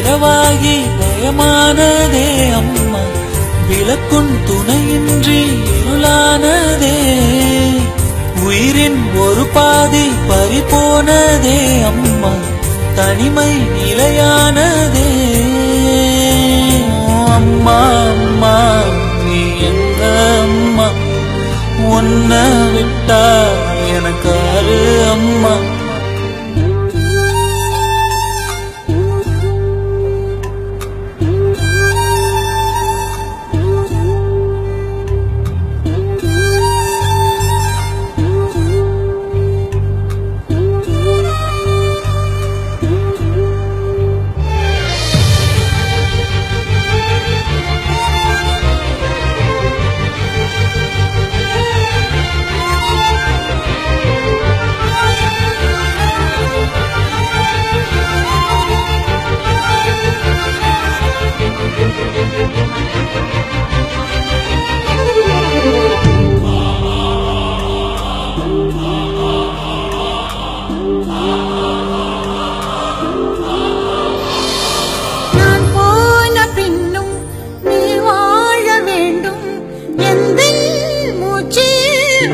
இரவாகி பயமானதே அம்மா. விளக்கும் துணையின்றி இருளானதே. உயிரின் ஒரு பாதி பறிபோனதே அம்மா. தனிமை நிலையானதே. அம்மா அம்மா நீ எங்க அம்மா? உன்னை விட்டா எனக்கு அம்மா.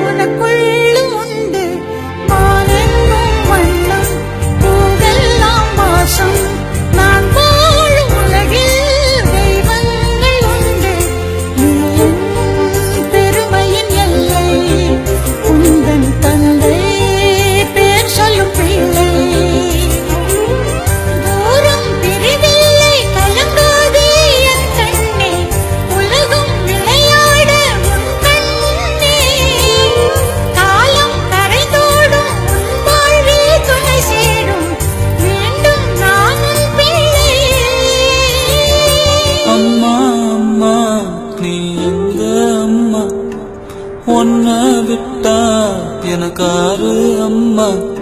உனக்குள்ளும் ஒன்ன விட்டா எனக்காரு அம்மா.